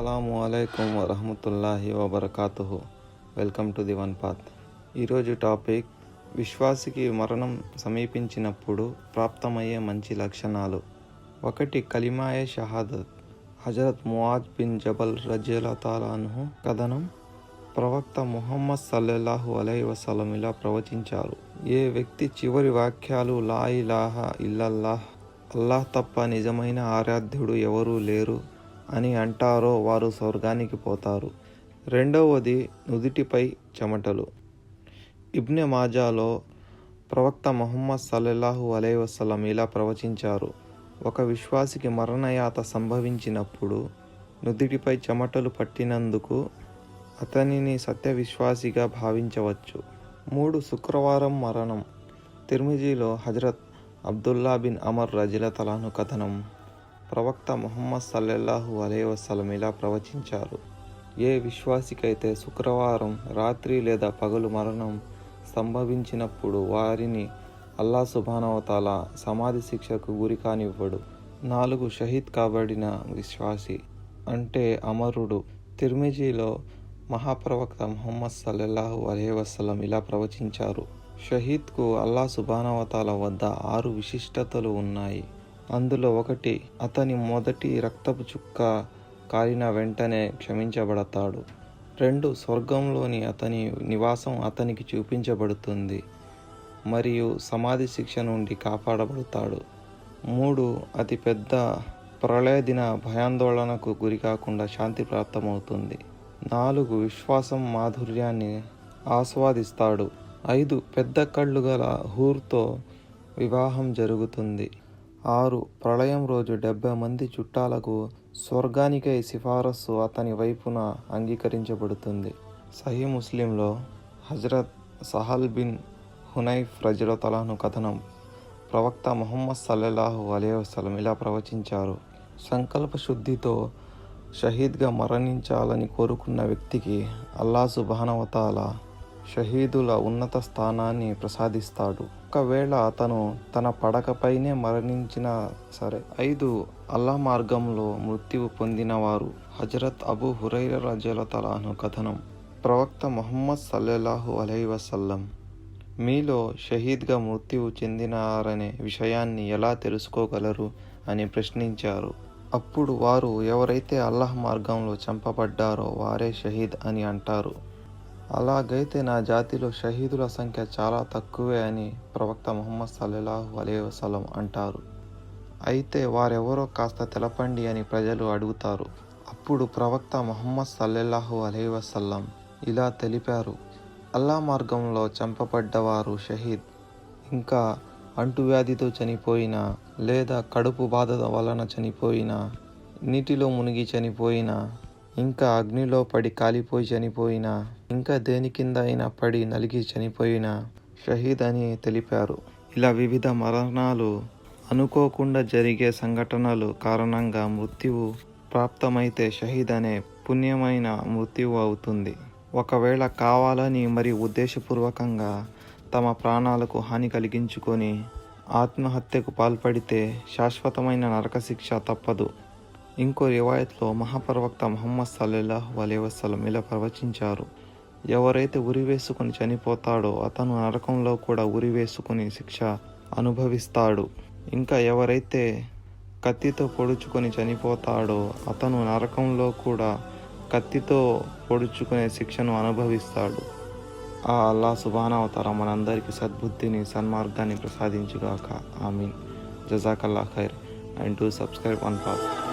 అస్సలము అలైకుం వరహమతుల్లాహి వబర్కాతుహు. Welcome to the One Path. ఈరోజు టాపిక్ విశ్వాసికి మరణం సమీపించినప్పుడు ప్రాప్తమయ్యే మంచి లక్షణాలు. ఒకటి కలిమాయే షహాదత్. హజరత్ మువాజ్ బిన్ జబల్ రజలతాలాను కథనం. ప్రవక్త ముహమ్మద్ సల్లల్లాహు అలై వసలం ఇలా ప్రవచించారు. ఏ వ్యక్తి చివరి వాక్యాలు లా ఇలాహ ఇల్లల్లాహ్ అల్లాహ్ తప్ప నిజమైన ఆరాధ్యుడు ఎవరూ లేరు. అని అంటారో వారు స్వర్గానికి పోతారు. రెండవది నుదిటిపై చెమటలు. ఇబ్నె మాజాలో ప్రవక్త మొహమ్మద్ సల్లెల్లాహు అలై వసలం ఇలా ప్రవచించారు. ఒక విశ్వాసికి మరణయాత సంభవించినప్పుడు నుదిటిపై చెమటలు పట్టినందుకు అతనిని సత్య విశ్వాసిగా భావించవచ్చు. మూడు శుక్రవారం మరణం. తిర్మిజీలో హజరత్ అబ్దుల్లా బిన్ అమర్ రజిల తలాను కథనం. ప్రవక్త ముహమ్మద్ సల్లల్లాహు అలై వసలం ఇలా ప్రవచించారు. ఏ విశ్వాసికైతే శుక్రవారం రాత్రి లేదా పగలు మరణం సంభవించినప్పుడు వారిని అల్లా సుభానవతాల సమాధి శిక్షకు గురి కానివ్వడు. నాలుగు షహీద్ కాబడిన విశ్వాసి అంటే అమరుడు తిర్మిజీలో మహాప్రవక్త ముహమ్మద్ సల్లల్లాహు అలైహి వసల్లం ఇలా ప్రవచించారు. షహీద్కు అల్లా సుబానవతాల వద్ద ఆరు విశిష్టతలు ఉన్నాయి. అందులో ఒకటి అతని మొదటి రక్తపు చుక్క కారిన వెంటనే క్షమించబడతాడు. రెండు స్వర్గంలోని అతని నివాసం అతనికి చూపించబడుతుంది మరియు సమాధి శిక్ష నుండి కాపాడబడతాడు. మూడు అతి పెద్ద ప్రళయ దిన భయాందోళనకు గురి కాకుండా శాంతి ప్రాప్తమవుతుంది. నాలుగు విశ్వాసం మాధుర్యాన్ని ఆస్వాదిస్తాడు. ఐదు పెద్ద కళ్ళు గల హూర్తో వివాహం జరుగుతుంది. ఆరు ప్రళయం రోజు డెబ్బై మంది చుట్టాలకు స్వర్గానికై సిఫారసు అతని వైపున అంగీకరించబడుతుంది. సహీ ముస్లింలో హజరత్ సహల్ బిన్ హునైఫ్ రజలతలాను కథనం. ప్రవక్త మొహమ్మద్ సల్లల్లాహు అలే వసలం ఇలా ప్రవచించారు. సంకల్ప శుద్ధితో షహీద్గా మరణించాలని కోరుకున్న వ్యక్తికి అల్లా సుబానవతాల షహీదుల ఉన్నత స్థానాన్ని ప్రసాదిస్తాడు. ఒకవేళ అతను తన పడకపైనే మరణించినా సరే ఐదు అల్లా మార్గంలో మృత్యువు పొందినవారు హజరత్ అబు హురైర రజలతలాను కథనం. ప్రవక్త మొహమ్మద్ సల్లెల్లాహు అలై వసల్లం మీలో షహీద్గా మృత్యువు చెందినారనే విషయాన్ని ఎలా తెలుసుకోగలరు అని ప్రశ్నించారు. అప్పుడు వారు ఎవరైతే అల్లాహ్ మార్గంలో చంపబడ్డారో వారే షహీద్ అని అంటారు. అలాగైతే నా జాతిలో షహీదుల సంఖ్య చాలా తక్కువే అని ప్రవక్త ముహమ్మద్ సల్లల్లాహు అలై వసలం అంటారు. అయితే వారెవరో కాస్త తెలపండి అని ప్రజలు అడుగుతారు. అప్పుడు ప్రవక్త ముహమ్మద్ సల్లెల్లాహు అలై వసల్లం ఇలా తెలిపారు. అల్లా మార్గంలో చంపబడ్డవారు షహీద్. ఇంకా అంటువ్యాధితో చనిపోయిన లేదా కడుపు బాధ వలన చనిపోయిన నీటిలో మునిగి చనిపోయిన ఇంకా అగ్నిలో పడి కాలిపోయి చనిపోయిన ఇంకా దేని కింద అయినా పడి నలిగి చనిపోయిన షహీద్ అని తెలిపారు. ఇలా వివిధ మరణాలు అనుకోకుండా జరిగే సంఘటనలు కారణంగా మృత్యువు ప్రాప్తమైతే షహీద్ అనే పుణ్యమైన మృత్యువు అవుతుంది. ఒకవేళ కావాలని మరియు ఉద్దేశపూర్వకంగా తమ ప్రాణాలకు హాని కలిగించుకొని ఆత్మహత్యకు పాల్పడితే శాశ్వతమైన నరకశిక్ష తప్పదు. ఇంకో రివాయత్లో మహాప్రవక్త మహమ్మద్ సల్లల్లాహు అలై వసలం ఇలా ప్రవచించారు. ఎవరైతే ఉరివేసుకుని చనిపోతాడో అతను నరకంలో కూడా ఉరివేసుకుని శిక్ష అనుభవిస్తాడు. ఇంకా ఎవరైతే కత్తితో పొడుచుకొని చనిపోతాడో అతను నరకంలో కూడా కత్తితో పొడుచుకునే శిక్షను అనుభవిస్తాడు. ఆ అల్లా సుబానావతార మనందరికీ సద్బుద్ధిని సన్మార్గాన్ని ప్రసాదించుగాక. ఆమీన్. జజాకల్లా ఖైర్. And to subscribe one path